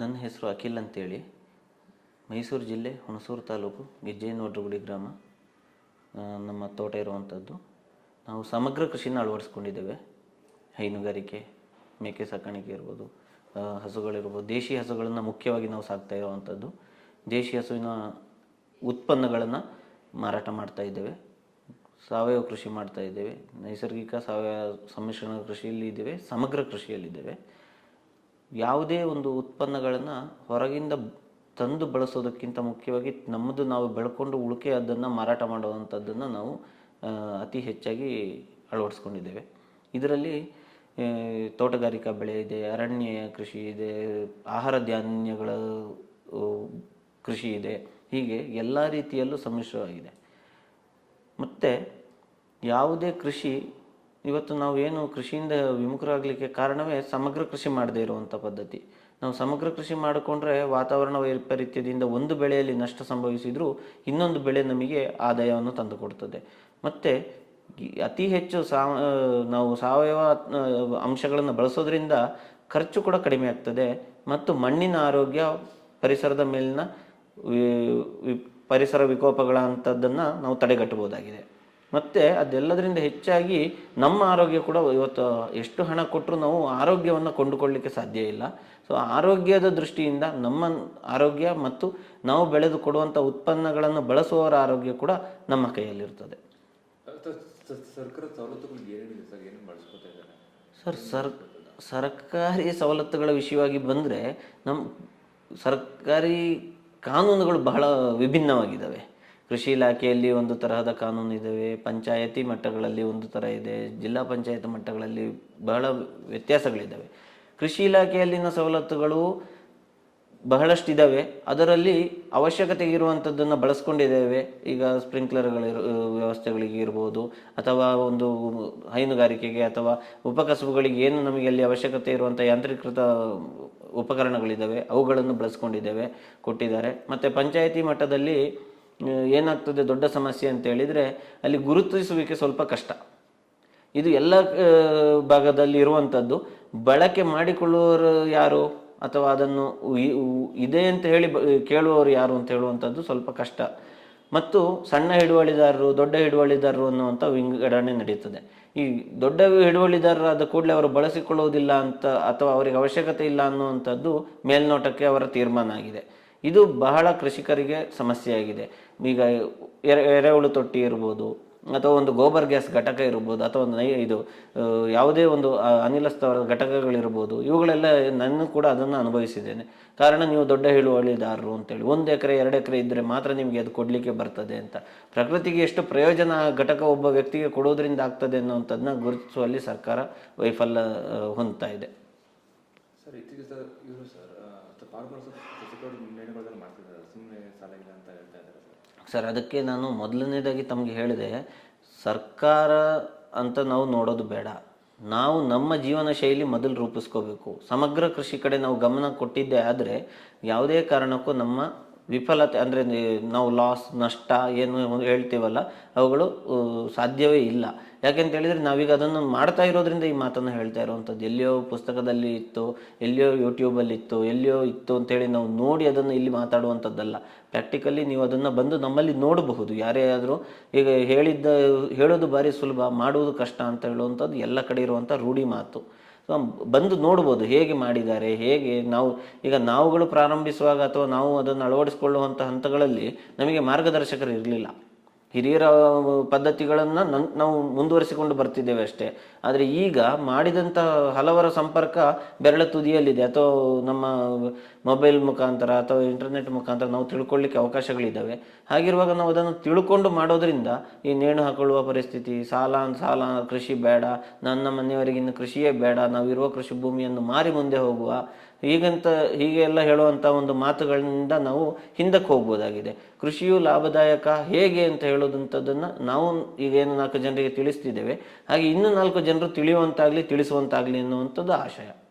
ನನ್ನ ಹೆಸರು ಅಖಿಲ್ ಅಂತೇಳಿ. ಮೈಸೂರು ಜಿಲ್ಲೆ ಹುಣಸೂರು ತಾಲೂಕು ಗಿಜ್ಜೇನೋಡ್ರಗುಡಿ ಗ್ರಾಮ ನಮ್ಮ ತೋಟ ಇರುವಂಥದ್ದು. ನಾವು ಸಮಗ್ರ ಕೃಷಿನ ಅಳವಡಿಸ್ಕೊಂಡಿದ್ದೇವೆ. ಹೈನುಗಾರಿಕೆ, ಮೇಕೆ ಸಾಕಾಣಿಕೆ ಇರ್ಬೋದು ಹಸುಗಳಿರ್ಬೋದು, ದೇಶಿ ಹಸುಗಳನ್ನು ಮುಖ್ಯವಾಗಿ ನಾವು ಸಾಕ್ತಾ ಇರುವಂಥದ್ದು. ದೇಶಿ ಹಸುವಿನ ಉತ್ಪನ್ನಗಳನ್ನು ಮಾರಾಟ ಮಾಡ್ತಾ ಇದ್ದೇವೆ. ಸಾವಯವ ಕೃಷಿ ಮಾಡ್ತಾ ಇದ್ದೇವೆ. ನೈಸರ್ಗಿಕ ಸಾವಯವ ಸಮ್ಮಿಶ್ರಣ ಕೃಷಿಯಲ್ಲಿ ಇದ್ದೇವೆ, ಸಮಗ್ರ ಕೃಷಿಯಲ್ಲಿದ್ದೇವೆ. ಯಾವುದೇ ಒಂದು ಉತ್ಪನ್ನಗಳನ್ನು ಹೊರಗಿಂದ ತಂದು ಬಳಸೋದಕ್ಕಿಂತ ಮುಖ್ಯವಾಗಿ ನಮ್ಮದು ನಾವು ಬೆಳ್ಕೊಂಡು ಉಳಿಕೆ ಅದನ್ನು ಮಾರಾಟ ಮಾಡುವಂಥದ್ದನ್ನು ನಾವು ಅತಿ ಹೆಚ್ಚಾಗಿ ಅಳವಡಿಸ್ಕೊಂಡಿದ್ದೇವೆ. ಇದರಲ್ಲಿ ತೋಟಗಾರಿಕಾ ಬೆಳೆ ಇದೆ, ಅರಣ್ಯ ಕೃಷಿ ಇದೆ, ಆಹಾರ ಧಾನ್ಯಗಳ ಕೃಷಿ ಇದೆ, ಹೀಗೆ ಎಲ್ಲ ರೀತಿಯಲ್ಲೂ ಸಮ್ಮಿಶ್ರವಾಗಿದೆ. ಮತ್ತು ಯಾವುದೇ ಕೃಷಿ ಇವತ್ತು ನಾವು ಏನು ಕೃಷಿಯಿಂದ ವಿಮುಖರಾಗಲಿಕ್ಕೆ ಕಾರಣವೇ ಸಮಗ್ರ ಕೃಷಿ ಮಾಡದೇ ಇರುವಂಥ ಪದ್ಧತಿ. ನಾವು ಸಮಗ್ರ ಕೃಷಿ ಮಾಡಿಕೊಂಡ್ರೆ ವಾತಾವರಣ ವೈಪರೀತ್ಯದಿಂದ ಒಂದು ಬೆಳೆಯಲ್ಲಿ ನಷ್ಟ ಸಂಭವಿಸಿದರೂ ಇನ್ನೊಂದು ಬೆಳೆ ನಮಗೆ ಆದಾಯವನ್ನು ತಂದುಕೊಡ್ತದೆ. ಮತ್ತು ಅತಿ ಹೆಚ್ಚು ಸಾವ ನಾವು ಸಾವಯವ ಅಂಶಗಳನ್ನು ಬಳಸೋದ್ರಿಂದ ಖರ್ಚು ಕೂಡ ಕಡಿಮೆ ಆಗ್ತದೆ ಮತ್ತು ಮಣ್ಣಿನ ಆರೋಗ್ಯ ಪರಿಸರದ ಮೇಲಿನ ಪರಿಸರ ವಿಕೋಪಗಳ ಅಂಥದ್ದನ್ನು ನಾವು ತಡೆಗಟ್ಟಬಹುದಾಗಿದೆ. ಮತ್ತು ಅದೆಲ್ಲದರಿಂದ ಹೆಚ್ಚಾಗಿ ನಮ್ಮ ಆರೋಗ್ಯ ಕೂಡ ಇವತ್ತು ಎಷ್ಟು ಹಣ ಕೊಟ್ಟರು ನಾವು ಆರೋಗ್ಯವನ್ನು ಕೊಂಡುಕೊಳ್ಳಲಿಕ್ಕೆ ಸಾಧ್ಯ ಇಲ್ಲ. ಸೊ ಆರೋಗ್ಯದ ದೃಷ್ಟಿಯಿಂದ ನಮ್ಮ ಆರೋಗ್ಯ ಮತ್ತು ನಾವು ಬೆಳೆದು ಕೊಡುವಂಥ ಉತ್ಪನ್ನಗಳನ್ನು ಬಳಸುವವರ ಆರೋಗ್ಯ ಕೂಡ ನಮ್ಮ ಕೈಯಲ್ಲಿರ್ತದೆ. ಸರ್ ಸರ್, ಸರ್ಕಾರಿ ಸವಲತ್ತುಗಳ ವಿಷಯವಾಗಿ ಬಂದರೆ ನಮ್ಮ ಸರ್ಕಾರಿ ಕಾನೂನುಗಳು ಬಹಳ ವಿಭಿನ್ನವಾಗಿದ್ದಾವೆ. ಕೃಷಿ ಇಲಾಖೆಯಲ್ಲಿ ಒಂದು ತರಹದ ಕಾನೂನು ಇದ್ದಾವೆ ಪಂಚಾಯತಿ ಮಟ್ಟಗಳಲ್ಲಿ ಒಂದು ಥರ ಇದೆ, ಜಿಲ್ಲಾ ಪಂಚಾಯತ್ ಮಟ್ಟಗಳಲ್ಲಿ ಬಹಳ ವ್ಯತ್ಯಾಸಗಳಿದ್ದಾವೆ ಕೃಷಿ ಇಲಾಖೆಯಲ್ಲಿನ ಸವಲತ್ತುಗಳು ಬಹಳಷ್ಟಿದ್ದಾವೆ ಅದರಲ್ಲಿ ಅವಶ್ಯಕತೆ ಇರುವಂಥದ್ದನ್ನು ಬಳಸ್ಕೊಂಡಿದ್ದೇವೆ. ಈಗ ಸ್ಪ್ರಿಂಕ್ಲರ್ಗಳ ವ್ಯವಸ್ಥೆಗಳಿಗೆ ಇರ್ಬೋದು, ಅಥವಾ ಒಂದು ಹೈನುಗಾರಿಕೆಗೆ ಅಥವಾ ಉಪಕಸಬುಗಳಿಗೆ ಏನು ನಮಗೆ ಅಲ್ಲಿ ಅವಶ್ಯಕತೆ ಇರುವಂಥ ಯಾಂತ್ರೀಕೃತ ಉಪಕರಣಗಳಿದ್ದಾವೆ ಅವುಗಳನ್ನು ಬಳಸ್ಕೊಂಡಿದ್ದೇವೆ, ಕೊಟ್ಟಿದ್ದಾರೆ. ಮತ್ತು ಪಂಚಾಯತಿ ಮಟ್ಟದಲ್ಲಿ ಏನಾಗ್ತದೆ ದೊಡ್ಡ ಸಮಸ್ಯೆ ಅಂತ ಹೇಳಿದರೆ ಅಲ್ಲಿ ಗುರುತಿಸುವಿಕೆ ಸ್ವಲ್ಪ ಕಷ್ಟ. ಇದು ಎಲ್ಲ ಭಾಗದಲ್ಲಿ ಇರುವಂಥದ್ದು ಬಳಕೆ ಮಾಡಿಕೊಳ್ಳುವವರು ಯಾರು? ಅಥವಾ ಅದನ್ನು ಇದೆ ಅಂತ ಹೇಳಿ ಕೇಳುವವರು ಯಾರು ಅಂತ ಹೇಳುವಂಥದ್ದು ಸ್ವಲ್ಪ ಕಷ್ಟ. ಮತ್ತು ಸಣ್ಣ ಹಿಡುವಳಿದಾರರು, ದೊಡ್ಡ ಹಿಡುವಳಿದಾರರು ಅನ್ನುವಂಥ ವಿಂಗಡಣೆ ನಡೆಯುತ್ತದೆ ಈ ದೊಡ್ಡ ಹಿಡುವಳಿದಾರರಾದ ಕೂಡಲೇ ಅವರು ಬಳಸಿಕೊಳ್ಳುವುದಿಲ್ಲ ಅಂತ ಅಥವಾ ಅವರಿಗೆ ಅವಶ್ಯಕತೆ ಇಲ್ಲ ಅನ್ನುವಂಥದ್ದು ಮೇಲ್ನೋಟಕ್ಕೆ ಅವರ ತೀರ್ಮಾನ ಆಗಿದೆ. ಇದು ಬಹಳ ಕೃಷಿಕರಿಗೆ ಸಮಸ್ಯೆಯಾಗಿದೆ. ಈಗ ಎರೆ, ಎರೆಹುಳು ತೊಟ್ಟಿ ಇರ್ಬೋದು, ಅಥವಾ ಒಂದು ಗೋಬರ್ ಗ್ಯಾಸ್ ಘಟಕ ಇರ್ಬೋದು, ಅಥವಾ ಒಂದು ನೈ, ಇದು ಯಾವುದೇ ಒಂದು ಅನಿಲ ಸ್ಥಾವರದ ಘಟಕಗಳಿರ್ಬೋದು, ಇವುಗಳೆಲ್ಲ ನಾನು ಕೂಡ ಅದನ್ನು ಅನುಭವಿಸಿದ್ದೇನೆ. ಕಾರಣ ನೀವು ದೊಡ್ಡ ಹಿಳುವಳಿದಾರರು ಅಂತೇಳಿ, ಒಂದು ಎಕರೆ, ಎರಡು ಎಕರೆ ಇದ್ದರೆ ಮಾತ್ರ ನಿಮಗೆ ಅದು ಕೊಡಲಿಕ್ಕೆ ಬರ್ತದೆ ಅಂತ. ಪ್ರಕೃತಿಗೆ ಎಷ್ಟು ಪ್ರಯೋಜನ ಘಟಕ ಒಬ್ಬ ವ್ಯಕ್ತಿಗೆ ಕೊಡೋದ್ರಿಂದ ಆಗ್ತದೆ ಅನ್ನೋವಂಥದ್ದನ್ನ ಗುರುತಿಸುವಲ್ಲಿ ಸರ್ಕಾರ ವೈಫಲ್ಯ ಹೊಂದ್ತಾ ಇದೆ. ಅಂತ ಹೇಳ್ತಾ ಸರ್, ಅದಕ್ಕೆ ನಾನು ಮೊದಲನೇದಾಗಿ ತಮಗೆ ಹೇಳಿದೆ, ಸರ್ಕಾರ ಅಂತ ನಾವು ನೋಡೋದು ಬೇಡ. ನಾವು ನಮ್ಮ ಜೀವನ ಶೈಲಿ ಮೊದಲು ರೂಪಿಸ್ಕೋಬೇಕು. ಸಮಗ್ರ ಕೃಷಿ ಕಡೆ ನಾವು ಗಮನ ಕೊಟ್ಟಿದ್ದೇ ಆದರೆ ಯಾವುದೇ ಕಾರಣಕ್ಕೂ ನಮ್ಮ ವಿಫಲತೆ ಅಂದರೆ ನಾವು ಲಾಸ್ ನಷ್ಟ ಏನು ಹೇಳ್ತೀವಲ್ಲ, ಅವುಗಳು ಸಾಧ್ಯವೇ ಇಲ್ಲ. ಯಾಕೆಂತ ಹೇಳಿದರೆ ನಾವೀಗ ಅದನ್ನು ಮಾಡ್ತಾ ಇರೋದ್ರಿಂದ ಈ ಮಾತನ್ನು ಹೇಳ್ತಾ ಇರುವಂಥದ್ದು. ಎಲ್ಲಿಯೋ ಪುಸ್ತಕದಲ್ಲಿ ಇತ್ತು, ಎಲ್ಲಿಯೋ ಯೂಟ್ಯೂಬಲ್ಲಿ ಇತ್ತು, ಎಲ್ಲಿಯೋ ಇತ್ತು ಅಂತೇಳಿ ನಾವು ನೋಡಿ ಅದನ್ನು ಇಲ್ಲಿ ಮಾತಾಡುವಂಥದ್ದಲ್ಲ. ಪ್ರಾಕ್ಟಿಕಲಿ ನೀವು ಅದನ್ನು ಬಂದು ನಮ್ಮಲ್ಲಿ ನೋಡಬಹುದು. ಯಾರೇ ಆದರೂ ಈಗ ಹೇಳಿದ್ದ, ಹೇಳೋದು ಭಾರಿ ಸುಲಭ, ಮಾಡುವುದು ಕಷ್ಟ ಅಂತ ಹೇಳುವಂಥದ್ದು ಎಲ್ಲ ಕಡೆ ಇರುವಂಥ ರೂಢಿ ಮಾತು. ಬಂದು ನೋಡ್ಬೋದು ಹೇಗೆ ಮಾಡಿದ್ದಾರೆ, ಹೇಗೆ ನಾವು, ಈಗ ನಾವುಗಳು ಪ್ರಾರಂಭಿಸುವಾಗ ಅಥವಾ ನಾವು ಅದನ್ನು ಅಳವಡಿಸಿಕೊಳ್ಳುವಂಥ ಹಂತಗಳಲ್ಲಿ ನಮಗೆ ಮಾರ್ಗದರ್ಶಕರು ಇರಲಿಲ್ಲ. ಹಿರಿಯರ ಪದ್ಧತಿಗಳನ್ನು ನನ್, ನಾವು ಮುಂದುವರಿಸಿಕೊಂಡು ಬರ್ತಿದ್ದೇವೆ ಅಷ್ಟೇ. ಆದರೆ ಈಗ ಮಾಡಿದಂಥ ಹಲವರ ಸಂಪರ್ಕ ಬೆರಳ ತುದಿಯಲ್ಲಿದೆ. ಅಥವಾ ನಮ್ಮ ಮೊಬೈಲ್ ಮುಖಾಂತರ ಅಥವಾ ಇಂಟರ್ನೆಟ್ ಮುಖಾಂತರ ನಾವು ತಿಳ್ಕೊಳ್ಳಿಕ್ಕೆ ಅವಕಾಶಗಳಿದ್ದಾವೆ. ಹಾಗಿರುವಾಗ ನಾವು ಅದನ್ನು ತಿಳ್ಕೊಂಡು ಮಾಡೋದ್ರಿಂದ ಈ ನೇಣು ಹಾಕೊಳ್ಳುವ ಪರಿಸ್ಥಿತಿ, ಸಾಲ ಸಾಲ ಕೃಷಿ ಬೇಡ, ನನ್ನ ಮನೆಯವರಿಗಿನ್ನು ಕೃಷಿಯೇ ಬೇಡ, ನಾವಿರುವ ಕೃಷಿ ಭೂಮಿಯನ್ನು ಮಾರಿ ಮುಂದೆ ಹೋಗುವ ಹೀಗಂತ ಹೀಗೆ ಎಲ್ಲ ಹೇಳುವಂಥ ಒಂದು ಮಾತುಗಳಿಂದ ನಾವು ಹಿಂದಕ್ಕೆ ಹೋಗ್ಬೋದಾಗಿದೆ. ಕೃಷಿಯು ಲಾಭದಾಯಕ ಹೇಗೆ ಅಂತ ಹೇಳೋದಂಥದ್ದನ್ನು ನಾವು ಈಗ ಏನು ನಾಲ್ಕು ಜನರಿಗೆ ತಿಳಿಸ್ತಿದ್ದೇವೆ. ಹಾಗೆ ಇನ್ನೂ ನಾಲ್ಕು ಜನರು ತಿಳಿಯುವಂತಾಗಲಿ, ತಿಳಿಸುವಂತಾಗಲಿ ಅನ್ನುವಂಥದ್ದು ಆಶಯ.